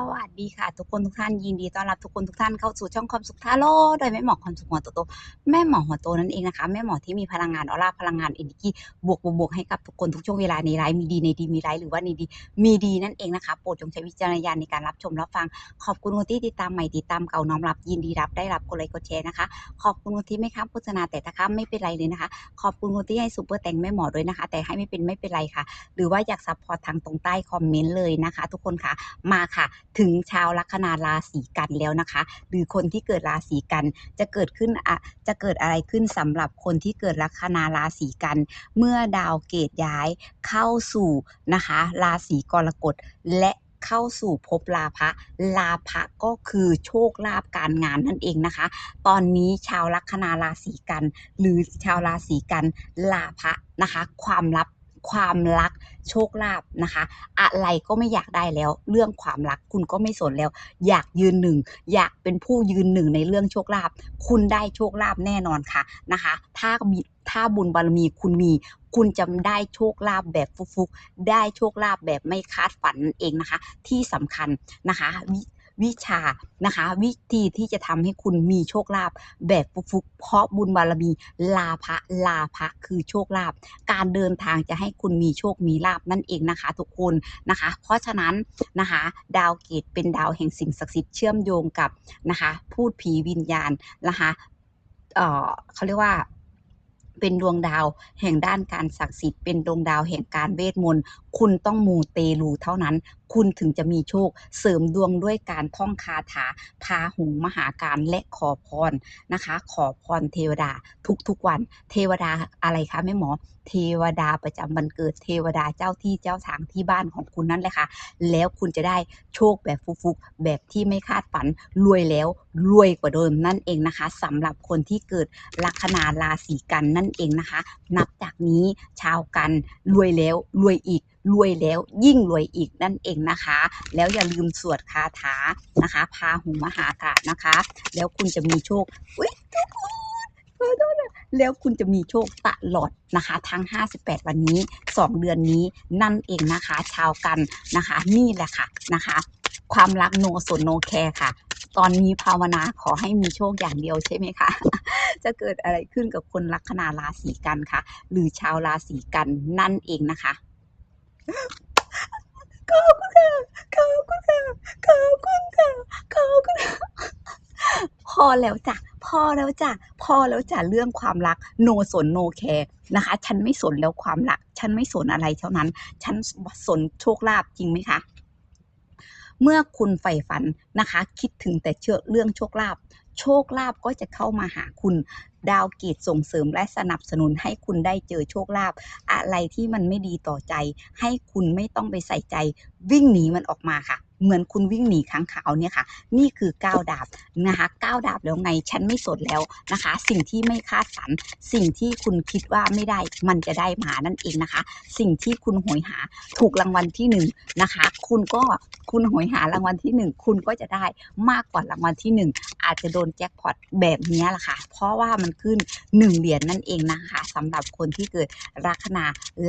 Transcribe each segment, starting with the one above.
สวัสดีค่ะทุกคนทุกท่านยินดีต้อนรับทุกคนทุกท่านเข้าสู่ช่องความสุขทาโร่โดยแม่หมอความสุขหัวโตโตแม่หมอหัวโตนั่นเองนะคะแม่หมอที่มีพลังงานออร่าพลังงานเอเนจีบวกบวกบวกให้กับทุกคนทุกช่วงเวลาในไลฟ์มีดีในดีมีไลฟ์หรือว่าในดีมีดีนั่นเองนะคะโปรดจงใช้วิจารณญาณในการรับชมรับฟัง ขอบคุณคนที่ติดตามใหม่ติดตามเก่าน้อมรับยินดีรับได้รับกดไลค์กดแชร์นะคะขอบคุณคนที่ไม่ค้ามโฆษณาแต่ถ้าค้ามไม่เป็นไรเลยนะคะ ขอบคุณคนที่ให้ซูเปอร์แต่งแม่หมอด้วยนะคะ แต่ให้ไม่เป็นไม่เป็นไรค่ะ หรือว่าอยากซัพพอร์ตทางตรงใต้คอมเมนต์เลยนะคะ ทุกคนค่ะมาค่ะถึงชาวลัคนาราศีกันแล้วนะคะ หรือคนที่เกิดราศีกันจะเกิดขึ้นอะจะเกิดอะไรขึ้นสำหรับคนที่เกิดลัคนาราศีกัน เมื่อดาวเกตย้ายเข้าสู่นะคะ ราศีกรกฎและเข้าสู่ภพลาภะลาภะก็คือโชคลาภการงานนั่นเองนะคะ ตอนนี้ชาวลัคนาราศีกัน หรือชาวราศีกันลาภะนะคะ ความลับ ความรักโชคลาภนะคะ อะไรก็ไม่อยากได้แล้ว เรื่องความรักคุณก็ไม่สนแล้ว อยากยืนหนึ่ง อยากเป็นผู้ยืนหนึ่งในเรื่องโชคลาภคุณได้โชคลาภแน่นอนค่ะนะคะ ถ้าถ้าบุญบารมีคุณมีคุณจะได้โชคลาภแบบฟุกๆ ได้โชคลาภแบบไม่คาดฝันนั่นเองนะคะ ที่สำคัญนะคะ วิชานะคะ วิธีที่จะทำให้คุณมีโชคลาภแบบฟุกๆเพราะบุญบารมีลาภะลาภะคือโชคลาภการเดินทางจะให้คุณมีโชคมีลาภนั่นเองนะคะ ทุกคนนะคะ เพราะฉะนั้นนะคะ ดาวเกตเป็นดาวแห่งสิ่งศักดิ์สิทธิ์เชื่อมโยงกับนะคะ พูดผีวิญญาณนะคะเอ่อเขาเรียกว่าเป็นดวงดาวแห่งด้านการศักดิ์สิทธิ์เป็นดวงดาวแห่งการเวทมนต์ คุณต้องมูเตลูเท่านั้นคุณถึงจะมีโชค เสริมดวงด้วยการท่องคาถา พาหุงมหาการและขอพรนะคะ ขอพรเทวดาทุกๆวัน เทวดาอะไรคะแม่หมอ เทวดาประจำวันเกิดเทวดาเจ้าที่เจ้าทางที่บ้านของคุณนั่นแหละค่ะ แล้วคุณจะได้โชคแบบฟุกๆแบบที่ไม่คาดฝันรวยแล้วรวยกว่าเดิมนั่นเองนะคะสำหรับคนที่เกิดลัคนาราศีกันนั่นเองนะคะ นับจากนี้ชาวกันรวยแล้วรวยอีก รวยแล้วยิ่งรวยอีกนั่นเองนะคะ แล้วอย่าลืมสวดคาถานะคะ พาหุงมหากาศนะคะ แล้วคุณจะมีโชคอุ้ยทุกคนขอโทษนะแล้วคุณจะมีโชคตลอดนะคะ ทั้ง 58 วันนี้ 2 เดือนนี้นั่นเองนะคะ ชาวกันนะคะ นี่แหละค่ะนะคะ ความรักโนสนโนแคร์ค่ะ ตอนนี้ภาวนาขอให้มีโชคอย่างเดียวใช่ไหมคะจะเกิดอะไรขึ้นกับคนลัคนาราศีกันคะหรือชาวราศีกันนั่นเองนะคะ ขอบคุณค่ะขอบคุณค่ะขอบคุณค่ะขอบคุณค่ะพอแล้วจ้ะพอแล้วจ้ะพอแล้วจ้ะเรื่องความรักโนสนโนแคร์นะคะ ฉันไม่สนแล้วความรัก ฉันไม่สนอะไรเท่านั้น ฉันสนโชคลาภจริงไหมคะเมื่อคุณใฝ่ฝันนะคะ คิดถึงแต่เชื่อเรื่องโชคลาภโชคลาภก็จะเข้ามาหาคุณ ดาวเกตส่งเสริมและสนับสนุนให้คุณได้เจอโชคลาภอะไรที่มันไม่ดีต่อใจ ให้คุณไม่ต้องไปใส่ใจ วิ่งหนีมันออกมาค่ะ เหมือนคุณวิ่งหนีค้างขาวเนี่ยค่ะ นี่คือก้าวดาบนะคะก้าวดาบแล้วไงฉันไม่สนแล้วนะคะ สิ่งที่ไม่คาดฝัน สิ่งที่คุณคิดว่าไม่ได้มันจะได้มานั่นเองนะคะ สิ่งที่คุณโหยหาถูกรางวัลที่หนึ่งนะคะ คุณก็คุณโหยหารางวัลที่หนึ่งคุณก็จะได้มากกว่ารางวัลที่หนึ่งอาจจะโดนแจ็คพอตแบบนี้แหละค่ะ เพราะว่ามันขึ้นหนึ่งเหรียญนั่นเองนะคะสำหรับคนที่เกิดลัคนา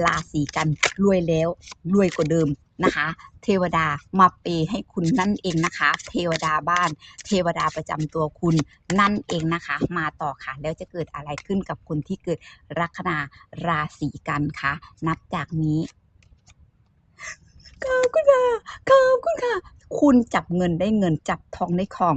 ราศีกันรวยแล้วรวยกว่าเดิมนะคะ เทวดามาเปให้คุณนั่นเองนะคะ เทวดาบ้าน เทวดาประจำตัวคุณนั่นเองนะคะ มาต่อค่ะ แล้วจะเกิดอะไรขึ้นกับคนที่เกิดลัคนาราศีกันคะนับจากนี้ขอบคุณค่ะขอบคุณค่ะ คุณจับเงินได้เงินจับทองได้ทอง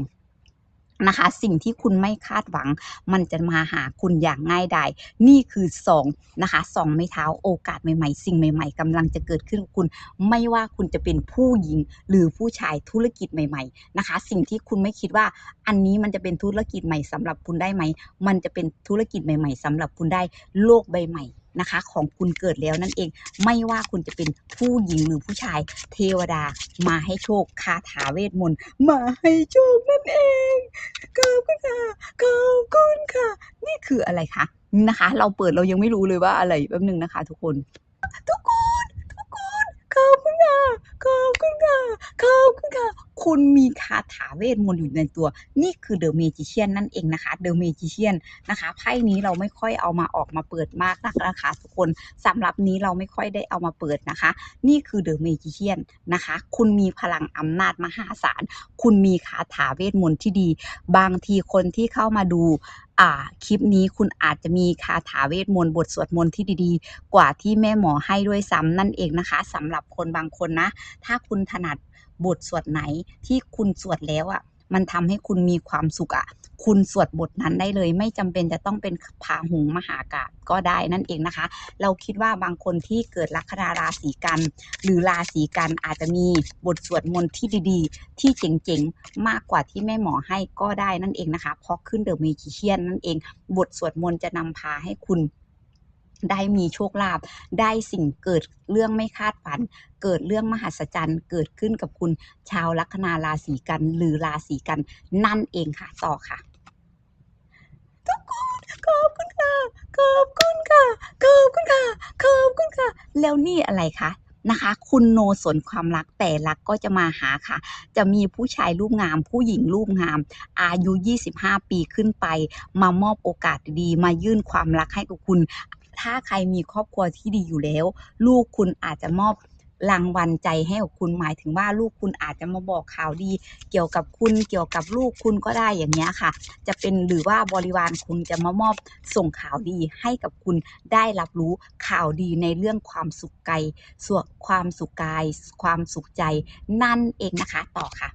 นะคะ สิ่งที่คุณไม่คาดหวัง มันจะมาหาคุณอย่างง่ายดายนี่คือสองนะคะสองไม้เท้าโอกาสใหม่ ๆ สิ่งใหม่ ๆกำลังจะเกิดขึ้นคุณ ไม่ว่าคุณจะเป็นผู้หญิงหรือผู้ชายธุรกิจใหม่ ๆ นะคะ สิ่งที่คุณไม่คิดว่า อันนี้มันจะเป็นธุรกิจใหม่สำหรับคุณได้ไหม มันจะเป็นธุรกิจใหม่ ๆสำหรับคุณได้โลกใบใหม่ นะคะ ของคุณเกิดแล้วนั่นเอง ไม่ว่าคุณจะเป็นผู้หญิงหรือผู้ชาย เทวดามาให้โชคคาถาเวทมนต์มาให้โชคนั่นเองขอบคุณค่ะขอบคุณค่ะ นี่คืออะไรคะนะคะ เราเปิดเรายังไม่รู้เลยว่าอะไรแป๊บหนึงนะคะ ทุกคน ทุกคน ขอบคุณค่ะ ขอบคุณค่ะ ขอบคุณค่ะ คุณมีคาถาเวทมนต์อยู่ในตัว นี่คือเดอะเมจิเชียนนั่นเองนะคะ เดอะเมจิเชียนนะคะ ไพ่นี้เราไม่ค่อยเอามาออกมาเปิดมากนักนะคะ ทุกคนสำหรับนี้เราไม่ค่อยได้เอามาเปิดนะคะ นี่คือเดอะเมจิเชียนนะคะ คุณมีพลังอำนาจมหาศาล คุณมีคาถาเวทมนต์ที่ดี บางทีคนที่เข้ามาดู อ่าคลิปนี้คุณอาจจะมีคาถาเวทมนต์บทสวดมนต์ที่ดีๆ กว่าที่แม่หมอให้ด้วยซ้ำนั่นเองนะคะสำหรับคนบางคนนะ ถ้าคุณถนัดบทสวดไหนที่คุณสวดแล้วอะ มันทำให้คุณมีความสุขอะ คุณสวดบทนั้นได้เลย ไม่จำเป็นจะต้องเป็นพาหุงมหากาบก็ได้นั่นเองนะคะ เราคิดว่าบางคนที่เกิดลัคนาราศีกัน หรือราศีกันอาจจะมีบทสวดมนต์ที่ดีๆ ที่เจ๋งๆ มากกว่าที่แม่หมอให้ก็ได้นั่นเองนะคะเพราะขึ้นเดอะเมจิเชียนนั่นเอง บทสวดมนต์จะนำพาให้คุณ ได้มีโชคลาภได้สิ่งเกิดเรื่องไม่คาดฝัน เกิดเรื่องมหัศจรรย์ เกิดขึ้นกับคุณชาวลัคนาราศีกันหรือราศีกันนั่นเองค่ะต่อค่ะทุกคนขอบคุณค่ะขอบคุณค่ะขอบคุณค่ะขอบคุณค่ะ แล้วนี่อะไรคะนะคะ คุณโนสนความรักแต่รักก็จะมาหาค่ะ จะมีผู้ชายรูปงาม ผู้หญิงรูปงาม อายุ 25 ปีขึ้นไป มามอบโอกาสดีมายื่นความรักให้กับคุณ ถ้าใครมีครอบครัวที่ดีอยู่แล้ว ลูกคุณอาจจะมอบรางวัลใจให้กับคุณหมายถึงว่าลูกคุณอาจจะมาบอกข่าวดี เกี่ยวกับคุณเกี่ยวกับลูกคุณก็ได้อย่างเงี้ยค่ะ จะเป็นหรือว่าบริวารคุณจะมามอบส่งข่าวดีให้กับคุณได้รับรู้ข่าวดีในเรื่องความสุขกายส่วนความสุขกาย ความสุขใจนั่นเองนะคะต่อค่ะ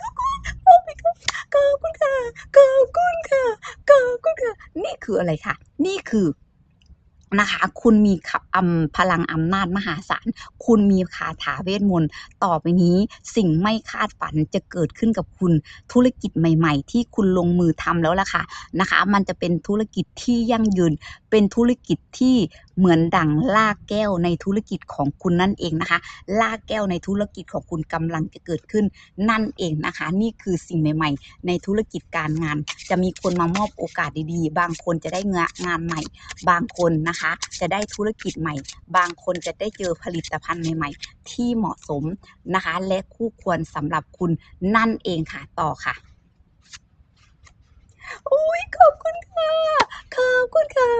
ทุกคนโอ้ my god ขอบคุณค่ะขอบคุณค่ะขอบคุณค่ะนี่คืออะไรค่ะ นี่คือ นะคะ คุณมีขับอำพลังอำนาจมหาศาล คุณมีคาถาเวทมนต์ต่อไปนี้สิ่งไม่คาดฝันจะเกิดขึ้นกับคุณธุรกิจใหม่ ๆ ที่คุณลงมือทำแล้วล่ะค่ะนะคะ มันจะเป็นธุรกิจที่ยั่งยืน เป็นธุรกิจที่เหมือนดั่งลากแก้วในธุรกิจของคุณนั่นเองนะคะ ลากแก้วในธุรกิจของคุณกำลังจะเกิดขึ้นนั่นเองนะคะ นี่คือสิ่งใหม่ ๆ ในธุรกิจการงาน จะมีคนมามอบโอกาสดีๆ บางคนจะได้งานงานใหม่ บางคนนะคะ จะได้ธุรกิจใหม่บางคนจะได้เจอผลิตภัณฑ์ใหม่ ๆ ที่เหมาะสมนะคะ และคู่ควรสำหรับคุณนั่นเองค่ะต่อค่ะอุ้ยขอบคุณค่ะขอบคุณค่ะ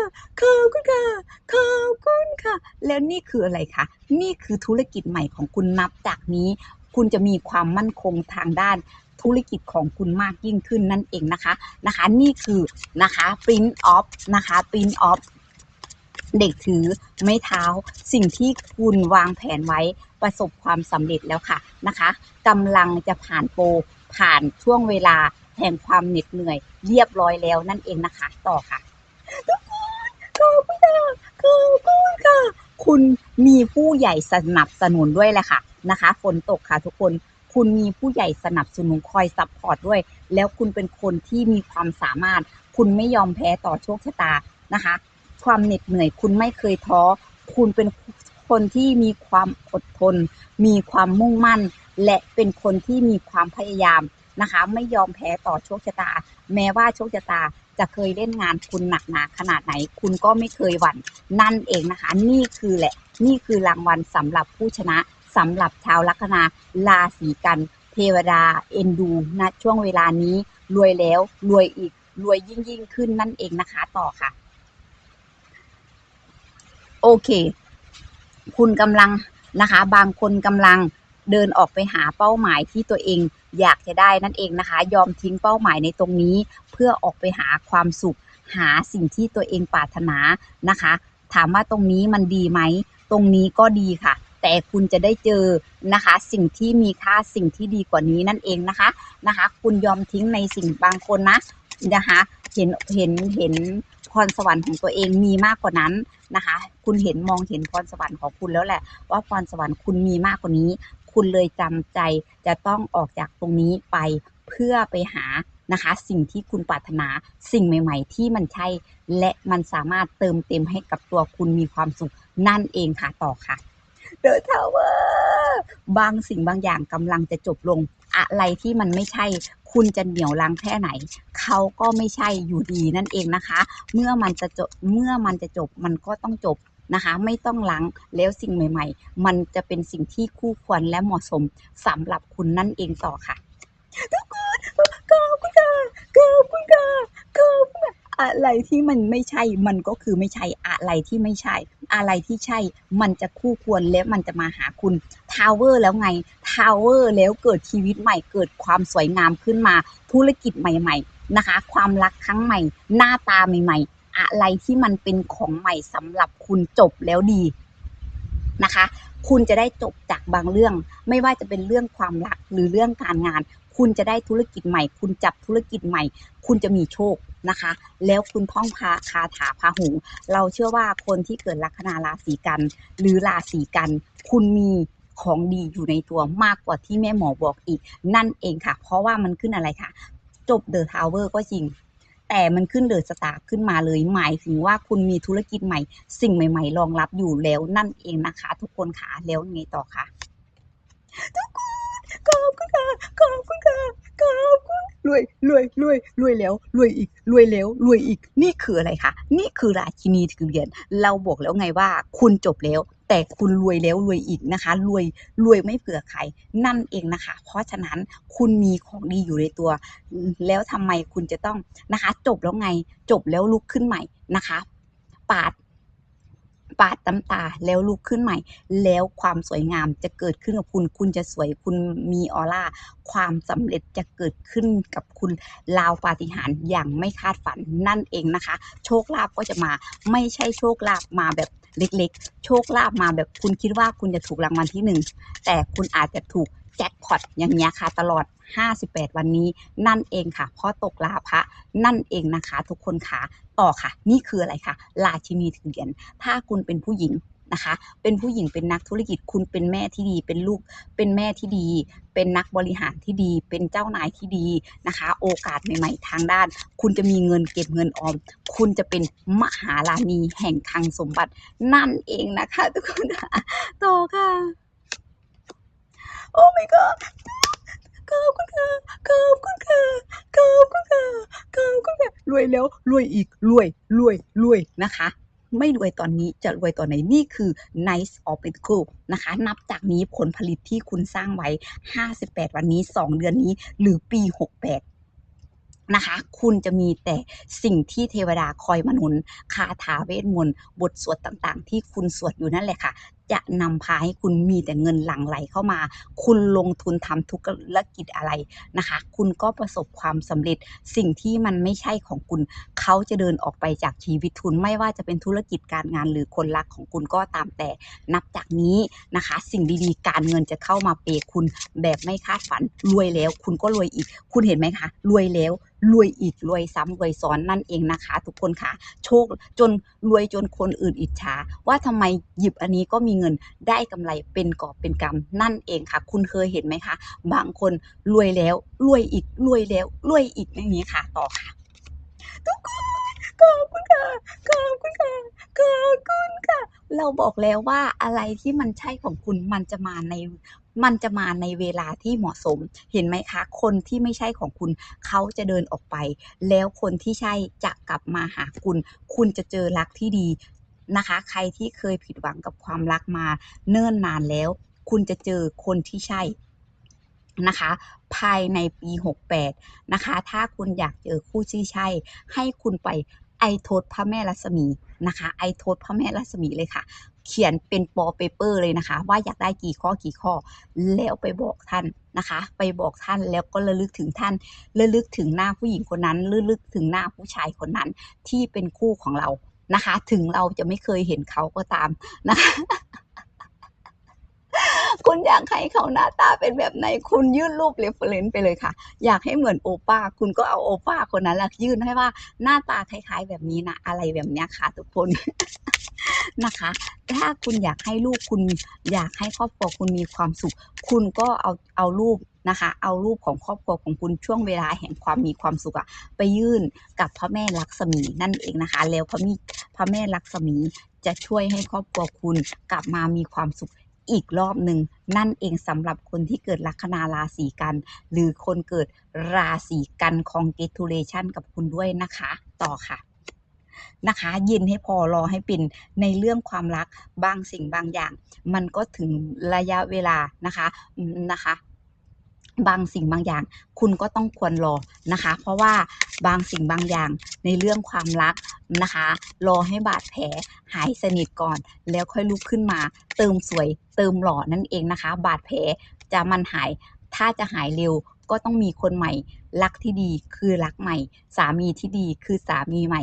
ขอบคุณค่ะขอบคุณค่ะ แล้วนี่คืออะไรคะนี่คือธุรกิจใหม่ของคุณนับจากนี้ คุณจะมีความมั่นคงทางด้านธุรกิจของคุณมากยิ่งขึ้นนั่นเองนะคะนะคะ นี่คือนะคะ print off นะคะ print off เด็กถือไม้เท้า สิ่งที่คุณวางแผนไว้ประสบความสำเร็จแล้วค่ะนะคะกำลังจะผ่านโปรผ่านช่วงเวลาแห่งความเหน็ดเหนื่อยเรียบร้อยแล้วนั่นเองนะคะ ต่อค่ะทุกคนขอบคุณค่ะขอบคุณค่ะ คุณมีผู้ใหญ่สนับสนุนด้วยแหละค่ะนะคะฝนตกค่ะทุกคนคุณมีผู้ใหญ่สนับสนุนคอยซัพพอร์ตด้วย แล้วคุณเป็นคนที่มีความสามารถ คุณไม่ยอมแพ้ต่อโชคชะตานะคะ ความเหน็ดเหนื่อย คุณไม่เคยท้อ คุณเป็นคนที่มีความอดทน มีความมุ่งมั่น และเป็นคนที่มีความพยายามนะคะ ไม่ยอมแพ้ต่อโชคชะตา แม้ว่าโชคชะตาจะเคยเล่นงานคุณหนักหนาขนาดไหน คุณก็ไม่เคยหวั่นนั่นเองนะคะ นี่คือแหละ นี่คือรางวัลสำหรับผู้ชนะสำหรับชาวลัคนาราศีกัน เทวดาเอ็นดูณช่วงเวลานี้รวยแล้วรวยอีกรวยยิ่งยิ่งขึ้นนั่นเองนะคะต่อค่ะ โอเค คุณกำลังนะคะ บางคนกำลังเดินออกไปหาเป้าหมายที่ตัวเองอยากจะได้นั่นเองนะคะ ยอมทิ้งเป้าหมายในตรงนี้ เพื่อออกไปหาความสุข หาสิ่งที่ตัวเองปรารถนานะคะ ถามว่าตรงนี้มันดีไหม ตรงนี้ก็ดีค่ะ แต่คุณจะได้เจอนะคะ สิ่งที่มีค่าสิ่งที่ดีกว่านี้นั่นเองนะคะนะคะ คุณยอมทิ้งในสิ่งบางคนนะนะคะเห็นเห็นเห็น พรสวรรค์ของตัวเองมีมากกว่านั้นนะคะ คุณเห็นมองเห็นพรสวรรค์ของคุณแล้วแหละ ว่าพรสวรรค์คุณมีมากกว่านี้ คุณเลยจำใจจะต้องออกจากตรงนี้ไปเพื่อไปหานะคะ สิ่งที่คุณปรารถนาสิ่งใหม่ ๆ ที่มันใช่ และมันสามารถเติมเต็มให้กับตัวคุณมีความสุขนั่นเองค่ะต่อค่ะเดอะทาวเวอร์บางสิ่งบางอย่างกำลังจะจบลง อะไรที่มันไม่ใช่ คุณจะเหนียวลังแค่ไหน เขาก็ไม่ใช่อยู่ดีนั่นเองนะคะ เมื่อมันจะจบเมื่อมันจะจบมันก็ต้องจบนะคะไม่ต้องล้างแล้วสิ่งใหม่ ๆ มันจะเป็นสิ่งที่คู่ควรและเหมาะสมสำหรับคุณนั่นเองต่อค่ะทุกคนขอบคุณค่ะขอบคุณค่ะขอบคุณค่ อะไรที่มันไม่ใช่ มันก็คือไม่ใช่อะไรที่ไม่ใช่ อะไรที่ใช่ มันจะคู่ควรและมันจะมาหาคุณทาวเวอร์แล้วไงทาวเวอร์แล้วเกิดชีวิตใหม่ เกิดความสวยงามขึ้นมา ธุรกิจใหม่ ๆ นะคะ ความรักครั้งใหม่ หน้าตาใหม่ ๆ อะไรที่มันเป็นของใหม่สำหรับคุณจบแล้วดีนะคะ คุณจะได้จบจากบางเรื่อง ไม่ว่าจะเป็นเรื่องความรักหรือเรื่องการงาน คุณจะได้ธุรกิจใหม่ คุณจับธุรกิจใหม่ คุณจะมีโชค นะคะ แล้วคุณท่องพาคาถาพาหู เราเชื่อว่าคนที่เกิดลัคนาราศีกัน หรือราศีกัน คุณมีของดีอยู่ในตัวมากกว่าที่แม่หมอบอกอีก นั่นเองค่ะ เพราะว่ามันขึ้นอะไรค่ะ จบเดอะทาวเวอร์ก็จริง แต่มันขึ้นเดอะสตาร์ขึ้นมาเลย หมายถึงว่าคุณมีธุรกิจใหม่ สิ่งใหม่ ๆ รองรับอยู่แล้วนั่นเองนะคะ ทุกคนค่ะแล้วไงต่อคะทุกคน ขอบคุณค่ะขอบคุณค่ะขอบคุณรวยรวยรวยรวยแล้วรวยอีกรวยแล้วรวยอีก นี่คืออะไรคะนี่คือราชินีถือเหรียญเราบอกแล้วไงว่า คุณจบแล้วแต่คุณรวยแล้วรวยอีกนะคะ รวยรวยไม่เผื่อใครนั่นเองนะคะ เพราะฉะนั้นคุณมีของดีอยู่ในตัว แล้วทำไมคุณจะต้องนะคะ จบแล้วไงจบแล้วลุกขึ้นใหม่นะคะ ปาด ปาดน้ำตาแล้วลุกขึ้นใหม่ แล้วความสวยงามจะเกิดขึ้นกับคุณ คุณจะสวยคุณมีออร่า ความสำเร็จจะเกิดขึ้นกับคุณราวปาฏิหาริย์อย่างไม่คาดฝันนั่นเองนะคะ โชคลาภก็จะมาไม่ใช่โชคลาภมาแบบเล็กๆ โชคลาภมาแบบคุณคิดว่าคุณจะถูกรางวัลที่หนึ่งแต่คุณอาจจะถูก แจ็คพอตอย่างเงี้ยค่ะ ตลอด 58 วันนี้นั่นเองค่ะ เพราะตกลาภะนั่นเองนะคะ ทุกคนค่ะต่อค่ะ นี่คืออะไรคะราชินีถือเหรียญถ้าคุณเป็นผู้หญิงนะคะ เป็นผู้หญิงเป็นนักธุรกิจคุณเป็นแม่ที่ดี เป็นลูกเป็นแม่ที่ดี เป็นนักบริหารที่ดี เป็นเจ้านายที่ดีนะคะ โอกาสใหม่ๆทางด้าน คุณจะมีเงินเก็บเงินออม คุณจะเป็นมหาราณีแห่งคลังสมบัตินั่นเองนะคะ ทุกคนค่ะต่อค่ะ โอ้ my god ขอบคุณค่ะขอบคุณค่ะขอบคุณค่ะขอบคุณค่ะรวยแล้วรวยอีกรวยรวยรวยนะคะ ไม่รวยตอนนี้จะรวยตอนไหนนี่คือ nice of pentacle นะคะ นับจากนี้ผลผลิตที่คุณสร้างไว้ 58 วันนี้ 2 เดือนนี้ หรือปี 68นะคะ คุณจะมีแต่สิ่งที่เทวดาคอยมาหนุนคาถาเวทมนต์บทสวดต่างๆ ที่คุณสวดอยู่นั่นแหละค่ะ จะนำพาให้คุณมีแต่เงินหลั่งไหลเข้ามา คุณลงทุนทำธุรกิจอะไรนะคะ คุณก็ประสบความสำเร็จสิ่งที่มันไม่ใช่ของคุณ เขาจะเดินออกไปจากชีวิตคุณไม่ว่าจะเป็นธุรกิจการงานหรือคนรักของคุณก็ตามแต่นับจากนี้นะคะ สิ่งดีๆ การเงินจะเข้ามาเปย์คุณแบบไม่คาดฝันรวยแล้ว คุณก็รวยอีก คุณเห็นไหมคะรวยแล้ว รวยอีกรวยซ้ำรวยซ้อนนั่นเองนะคะ ทุกคนค่ะ โชคจนรวยจนคนอื่นอิจฉาว่าทำไมหยิบอันนี้ก็มีเงินได้กำไรเป็นกอบเป็นกำนั่นเองค่ะ คุณเคยเห็นไหมคะ บางคนรวยแล้วรวยอีกรวยแล้วรวยอีกอย่างนี้ค่ะ ต่อค่ะ ทุกคน ขอบคุณค่ะ ขอบคุณค่ะ ขอบคุณค่ะ เราบอกแล้วว่าอะไรที่มันใช่ของคุณมันจะมาในมันจะมาในเวลาที่เหมาะสม เห็นไหมคะ คนที่ไม่ใช่ของคุณ เขาจะเดินออกไป แล้วคนที่ใช่จะกลับมาหาคุณ คุณจะเจอรักที่ดีนะคะ ใครที่เคยผิดหวังกับความรักมา เนิ่นนานแล้ว คุณจะเจอคนที่ใช่นะคะ ภายในปี 68 นะคะ ถ้าคุณอยากเจอคู่ที่ใช่ ให้คุณไป ไอโทษพระแม่รัศมีนะคะ ไอโทษพระแม่รัศมีเลยค่ะ เขียนเป็นปอเปเปอร์เลยนะคะ ว่าอยากได้กี่ข้อกี่ข้อ แล้วไปบอกท่านนะคะ ไปบอกท่านแล้วก็ระลึกถึงท่านระลึกถึงหน้าผู้หญิงคนนั้นระลึกถึงหน้าผู้ชายคนนั้นที่เป็นคู่ของเรานะคะ ถึงเราจะไม่เคยเห็นเขาก็ตามนะคะ คุณอยากให้เขาหน้าตาเป็นแบบไหน คุณยื่นรูป reference ไปเลยค่ะ อยากให้เหมือนโอป้า คุณก็เอาโอป้าคนนั้นแหละยื่นให้ว่าหน้าตาคล้าย ๆ แบบนี้นะ อะไรแบบนี้ค่ะทุกคนนะคะ ถ้าคุณอยากให้ลูกคุณอยากให้ครอบครัวคุณมีความสุข คุณก็เอาเอารูปนะคะ เอารูปของครอบครัวของคุณช่วงเวลาแห่งความมีความสุขอะไปยื่นกับพระแม่ลักษมีนั่นเองนะคะ แล้วพระมีพระแม่ลักษมีจะช่วยให้ครอบครัวคุณกลับมามีความสุข อีกรอบหนึ่งนั่นเองสำหรับคนที่เกิดลัคนาราศีกัน หรือคนเกิดราศีกันคองเกตูเลชันกับคุณด้วยนะคะ ต่อค่ะนะคะยินให้พอรอให้เป็นในเรื่องความรักบางสิ่งบางอย่าง มันก็ถึงระยะเวลานะคะนะคะ บางสิ่งบางอย่าง คุณก็ต้องควรรอนะคะ เพราะว่าบางสิ่งบางอย่างในเรื่องความรักนะคะ รอให้บาดแผลหายสนิทก่อน แล้วค่อยลุกขึ้นมา เติมสวยเติมหล่อนั่นเองนะคะ บาดแผลจะมันหายถ้าจะหายเร็วก็ต้องมีคนใหม่ รักที่ดีคือรักใหม่ สามีที่ดีคือสามีใหม่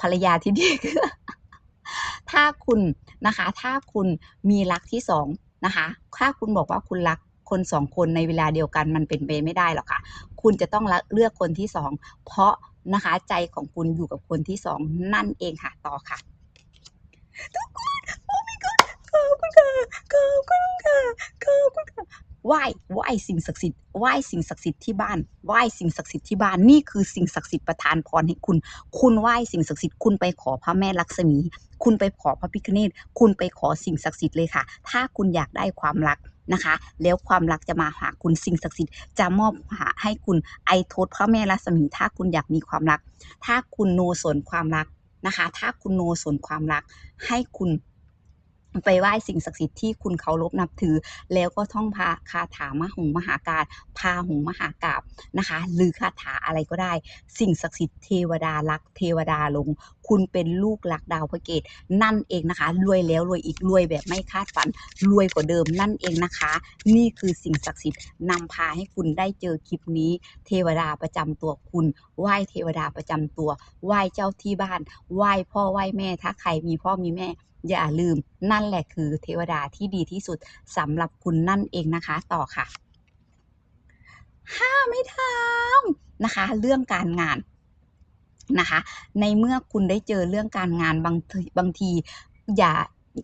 ภรรยาที่ดีคือถ้าคุณนะคะ ถ้าคุณมีรักที่สองนะคะ ถ้าคุณบอกว่าคุณรัก คนสองคนในเวลาเดียวกันมันเป็นไปไม่ได้หรอกค่ะ คุณจะต้องเลือกคนที่สองเพราะนะคะใจของคุณอยู่กับคนที่สองนั่นเองค่ะต่อค่ะ ทุกคนโอ้ my god ขอบคุณค่ะขอบคุณค่ะขอบคุณค่ะไหว้ไหว้สิ่งศักดิ์สิทธิ์ไหว้สิ่งศักดิ์สิทธิ์ที่บ้านไหว้สิ่งศักดิ์สิทธิ์ที่บ้านนี่คือสิ่งศักดิ์สิทธิ์ประทานพรให้คุณ คุณไหว้สิ่งศักดิ์สิทธิ์คุณไปขอพระแม่ลักษมี คุณไปขอพระพิฆเนศคุณไปขอสิ่งศักดิ์สิทธิ์เลยค่ะ ถ้าคุณอยากได้ความรัก นะคะ แล้วความรักจะมาหาคุณสิ่งศักดิ์สิทธิ์จะมอบหาให้คุณไอทศพระแม่ลักษมี ถ้าคุณอยากมีความรัก ถ้าคุณโนสนความรักนะคะ ถ้าคุณโนสนความรักให้คุณ ไปไหว้สิ่งศักดิ์สิทธิ์ที่คุณเคารพนับถือ แล้วก็ท่องพาคาถามหงมหาการพาหงมหากาบนะคะ หรือคาถาอะไรก็ได้ สิ่งศักดิ์สิทธิ์เทวดารักเทวดาลง คุณเป็นลูกรักดาวพระเกตนั่นเองนะคะ รวยแล้วรวยอีกรวยแบบไม่คาดฝัน รวยกว่าเดิมนั่นเองนะคะ นี่คือสิ่งศักดิ์สิทธิ์นำพาให้คุณได้เจอคลิปนี้ เทวดาประจำตัวคุณ ไหว้เทวดาประจำตัว ไหว้เจ้าที่บ้าน ไหว้พ่อไหว้แม่ ถ้าใครมีพ่อมีแม่ อย่าลืมนั่นแหละคือเทวดาที่ดีที่สุดสำหรับคุณนั่นเองนะคะ ต่อค่ะห้าไม่ทำนะคะ เรื่องการงานนะคะ ในเมื่อคุณได้เจอเรื่องการงานบางทีบางทีอย่า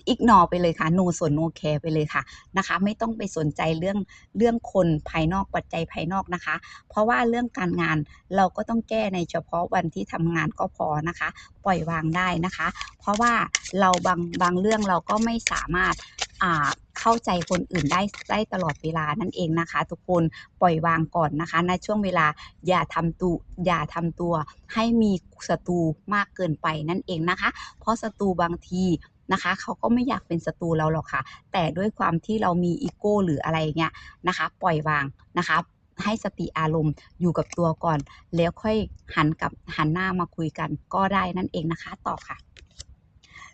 อิกนอไปเลยค่ะโนส่วนโนแคร์ไปเลยค่ะนะคะ ไม่ต้องไปสนใจเรื่องเรื่องคนภายนอกปัจจัยภายนอกนะคะ เพราะว่าเรื่องการงานเราก็ต้องแก้ในเฉพาะวันที่ทำงานก็พอนะคะ ปล่อยวางได้นะคะ เพราะว่าเราบางบางเรื่องเราก็ไม่สามารถอ่าเข้าใจคนอื่นได้ได้ตลอดเวลานั่นเองนะคะ ทุกคนปล่อยวางก่อนนะคะในช่วงเวลาอย่าทำตัวอย่าทำตัวให้มีศัตรูมากเกินไปนั่นเองนะคะ เพราะศัตรูบางที นะคะ เขาก็ไม่อยากเป็นศัตรูเราหรอกค่ะ แต่ด้วยความที่เรามีอีโก้หรืออะไรเงี้ยนะคะ ปล่อยวางนะคะให้สติอารมณ์อยู่กับตัวก่อน แล้วค่อยหันกลับหันหน้ามาคุยกันก็ได้นั่นเองนะคะต่อค่ะ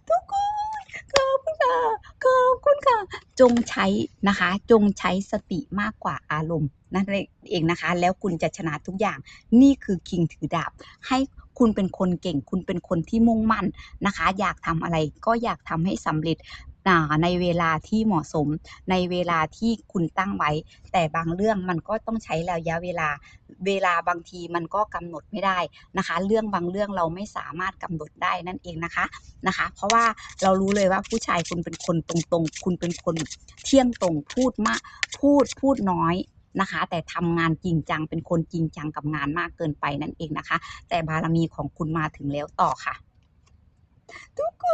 ทุกคนขอบคุณค่ะขอบคุณค่ะ จงใช้นะคะ จงใช้สติมากกว่าอารมณ์นั่นเองนะคะ แล้วคุณจะชนะทุกอย่างนี่คือคิงถือดาบให้ คุณเป็นคนเก่ง คุณเป็นคนที่มุ่งมั่นนะคะ อยากทำอะไรก็อยากทำให้สำเร็จในเวลาที่เหมาะสมในเวลาที่คุณตั้งไว้ แต่บางเรื่องมันก็ต้องใช้ระยะเวลา เวลาบางทีมันก็กำหนดไม่ได้นะคะ เรื่องบางเรื่องเราไม่สามารถกำหนดได้นั่นเองนะคะนะคะ เพราะว่าเรารู้เลยว่าผู้ชายคุณเป็นคนตรงๆ คุณเป็นคนเที่ยงตรงพูดมากพูดพูดน้อย นะคะ แต่ทำงานจริงจังเป็นคนจริงจังกับงานมากเกินไปนั่นเองนะคะ แต่บารมีของคุณมาถึงแล้วต่อค่ะ ทุกค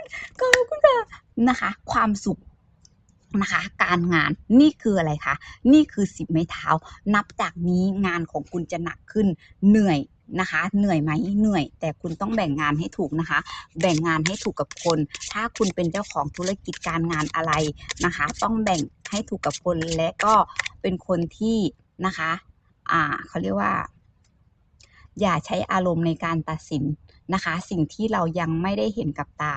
นขอบคุณค่ะนะคะ ความสุขนะคะ การงานนี่คืออะไรคะนี่คือสิบไม้เท้า นับจากนี้งานของคุณจะหนักขึ้นเหนื่อยนะคะ เหนื่อยไหมเหนื่อย แต่คุณต้องแบ่งงานให้ถูกนะคะ แบ่งงานให้ถูกกับคน ถ้าคุณเป็นเจ้าของธุรกิจการงานอะไรนะคะ ต้องแบ่งให้ถูกกับคนและก็ เป็นคนที่นะคะอ่าเขาเรียกว่า อย่าใช้อารมณ์ในการตัดสินนะคะ สิ่งที่เรายังไม่ได้เห็นกับตา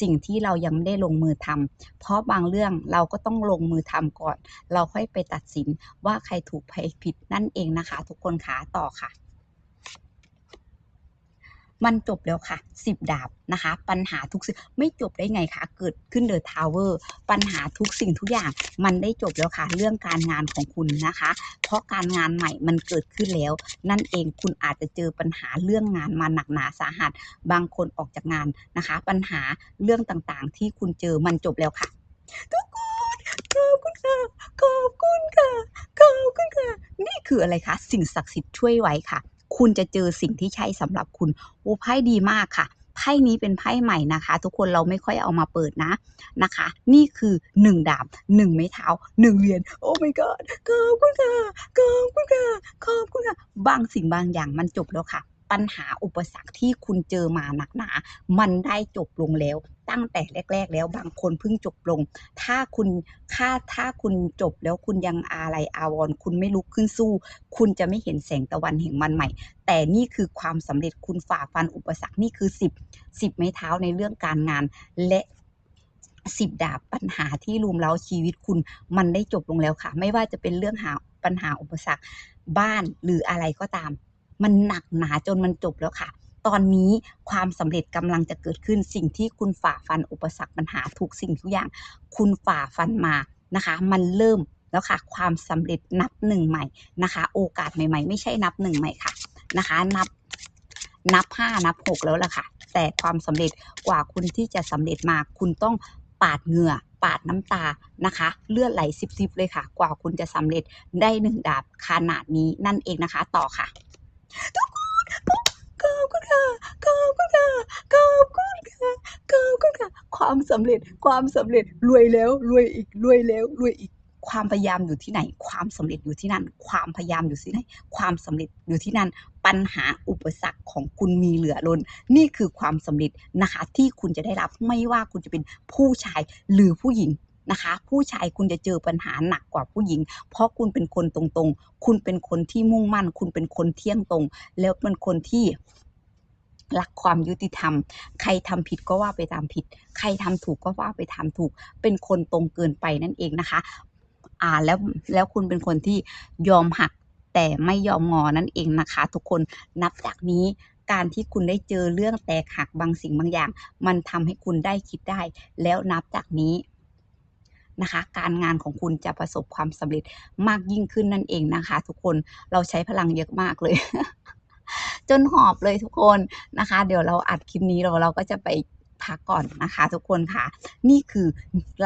สิ่งที่เรายังไม่ได้ลงมือทำเพราะบางเรื่องเราก็ต้องลงมือทำก่อน เราค่อยไปตัดสินว่าใครถูกใครผิดนั่นเองนะคะ ทุกคนขาต่อค่ะ มันจบแล้วค่ะสิบดาบนะคะ ปัญหาทุกสิ่งไม่จบได้ไงคะ เกิดขึ้นเดอะทาวเวอร์ปัญหาทุกสิ่งทุกอย่างมันได้จบแล้วค่ะ เรื่องการงานของคุณนะคะ เพราะการงานใหม่มันเกิดขึ้นแล้ว นั่นเองคุณอาจจะเจอปัญหาเรื่องงานมาหนักหนาสาหัส บางคนออกจากงานนะคะ ปัญหาเรื่องต่างๆ ที่คุณเจอมันจบแล้วค่ะ ทุกคนขอบคุณค่ะขอบคุณค่ะขอบคุณค่ะนี่คืออะไรคะ สิ่งศักดิ์สิทธิ์ช่วยไว้ค่ะ คุณจะเจอสิ่งที่ใช่สำหรับคุณโอ้ไพ่ดีมากค่ะไพ่นี้เป็นไพ่ใหม่นะคะ ทุกคนเราไม่ค่อยเอามาเปิดนะนะคะ นี่คือหนึ่งดาบหนึ่งไม้เท้าหนึ่งเหรียญโอ้ my god ขอบคุณค่ะขอบคุณค่ะขอบคุณค่ะบางสิ่งบางอย่างมันจบแล้วค่ะ ปัญหาอุปสรรคที่คุณเจอมาหนักหนา มันได้จบลงแล้ว ตั้งแต่แรก ๆ แล้วบางคนเพิ่งจบลง ถ้าคุณถ้าถ้าคุณจบแล้วคุณยังอาลัยอาวรคุณไม่ลุกขึ้นสู้ คุณจะไม่เห็นแสงตะวันแห่งวันใหม่ แต่นี่คือความสำเร็จคุณฝ่าฟันอุปสรรคนี่คือสิบสิบไม้เท้าในเรื่องการงานและสิบดาบปัญหาที่รุมเร้าชีวิตคุณมันได้จบลงแล้วค่ะ ไม่ว่าจะเป็นเรื่องหาปัญหาอุปสรรคบ้านหรืออะไรก็ตาม มันหนักหนาจนมันจบแล้วค่ะ ตอนนี้ความสำเร็จกำลังจะเกิดขึ้นสิ่งที่คุณฝ่าฟันอุปสรรคปัญหาทุกสิ่งทุกอย่าง คุณฝ่าฟันมานะคะ มันเริ่มแล้วค่ะ ความสำเร็จนับหนึ่งใหม่นะคะ โอกาสใหม่ ๆ ไม่ใช่นับหนึ่งใหม่ค่ะนะคะ นับนับห้านับหกแล้วล่ะค่ะ แต่ความสำเร็จกว่าคุณที่จะสำเร็จมาคุณต้องปาดเหงื่อปาดน้ำตานะคะ เลือดไหลซิบๆเลยค่ะ กว่าคุณจะสำเร็จได้หนึ่งดาบขนาดนี้นั่นเองนะคะ ต่อค่ะ ความสำเร็จความสำเร็จรวยแล้วรวยอีกรวยแล้วรวยอีกความพยายามอยู่ที่ไหน ความสำเร็จอยู่ที่นั่น ความพยายามอยู่ที่ไหน ความสำเร็จอยู่ที่นั่น ปัญหาอุปสรรคของคุณมีเหลือล้น นี่คือความสำเร็จนะคะที่คุณจะได้รับไม่ว่าคุณจะเป็นผู้ชายหรือผู้หญิงนะคะ ผู้ชายคุณจะเจอปัญหาหนักกว่าผู้หญิง เพราะคุณเป็นคนตรงๆ คุณเป็นคนที่มุ่งมั่น คุณเป็นคนเที่ยงตรง แล้วเป็นคนที่ รักความยุติธรรม ใครทำผิดก็ว่าไปตามผิด ใครทำถูกก็ว่าไปทำถูก เป็นคนตรงเกินไปนั่นเองนะคะ อ่าแล้วแล้วคุณเป็นคนที่ยอมหักแต่ไม่ยอมงอนั่นเองนะคะ ทุกคนนับจากนี้การที่คุณได้เจอเรื่องแตกหักบางสิ่งบางอย่าง มันทำให้คุณได้คิดได้ แล้วนับจากนี้นะคะ การงานของคุณจะประสบความสำเร็จมากยิ่งขึ้นนั่นเองนะคะ ทุกคนเราใช้พลังเยอะมากเลย จนหอบเลยทุกคนนะคะ เดี๋ยวเราอัดคลิปนี้เราเราก็จะไปพักก่อนนะคะ ทุกคนค่ะ นี่คือ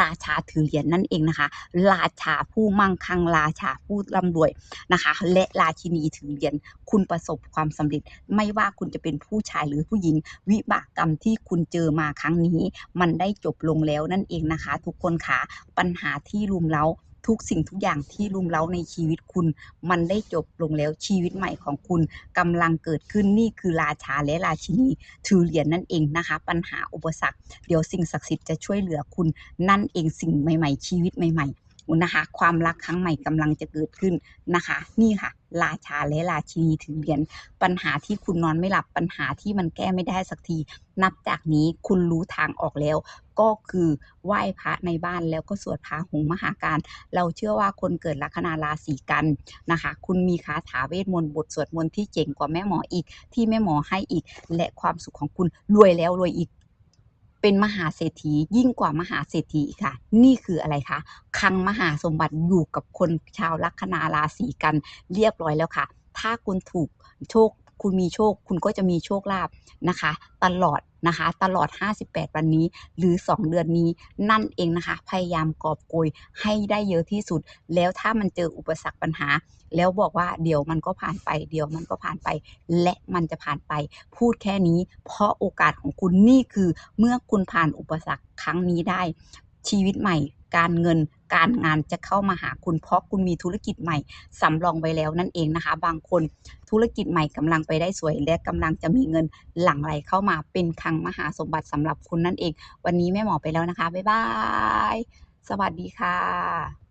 ราชาถือเหรียญนั่นเองนะคะ ราชาผู้มั่งคั่งราชาผู้ร่ำรวยนะคะ และราชินีถือเหรียญคุณประสบความสำเร็จ ไม่ว่าคุณจะเป็นผู้ชายหรือผู้หญิง วิบากกรรมที่คุณเจอมาครั้งนี้ มันได้จบลงแล้วนั่นเองนะคะ ทุกคนค่ะปัญหาที่รุมเร้า ทุกสิ่งทุกอย่างที่รุมเร้าในชีวิตคุณ มันได้จบลงแล้วชีวิตใหม่ของคุณกำลังเกิดขึ้นนี่คือราชาและราชินีถือเหรียญนั่นเองนะคะ ปัญหาอุปสรรค เดี๋ยวสิ่งศักดิ์สิทธิ์จะช่วยเหลือคุณนั่นเองสิ่งใหม่ ๆ ชีวิตใหม่ ๆ นะคะ ความรักครั้งใหม่กำลังจะเกิดขึ้นนะคะ นี่ค่ะ ราชาและราชินีถือเหรียญปัญหาที่คุณนอนไม่หลับปัญหาที่มันแก้ไม่ได้สักที นับจากนี้คุณรู้ทางออกแล้ว ก็คือไหว้พระในบ้านแล้วก็สวดพระหงมหาการ เราเชื่อว่าคนเกิดลัคนาราศีกันนะคะ คุณมีคาถาเวทมนต์บทสวดมนต์ที่เจ๋งกว่าแม่หมออีก ที่แม่หมอให้อีก และความสุขของคุณรวยแล้วรวยอีก เป็นมหาเศรษฐียิ่งกว่ามหาเศรษฐีค่ะ นี่คืออะไรคะคังมหาสมบัติอยู่กับคนชาวลัคนาราศีกันเรียบร้อยแล้วค่ะ ถ้าคุณถูกโชคคุณมีโชค คุณก็จะมีโชคลาภนะคะ ตลอด นะคะ ตลอด 58 วันนี้ หรือ 2 เดือนนี้นั่นเองนะคะ พยายามกอบโกยให้ได้เยอะที่สุด แล้วถ้ามันเจออุปสรรคปัญหา แล้วบอกว่าเดี๋ยวมันก็ผ่านไป เดี๋ยวมันก็ผ่านไป และมันจะผ่านไป พูดแค่นี้ เพราะโอกาสของคุณนี่คือเมื่อคุณผ่านอุปสรรคครั้งนี้ได้ชีวิตใหม่ การเงิน การงานจะเข้ามาหาคุณเพราะคุณมีธุรกิจใหม่สำรองไว้แล้วนั่นเองนะคะ บางคนธุรกิจใหม่กำลังไปได้สวย และกำลังจะมีเงินหลั่งไหลเข้ามาเป็นคลังมหาสมบัติสำหรับคุณนั่นเอง วันนี้แม่หมอไปแล้วนะคะบ๊ายบายสวัสดีค่ะ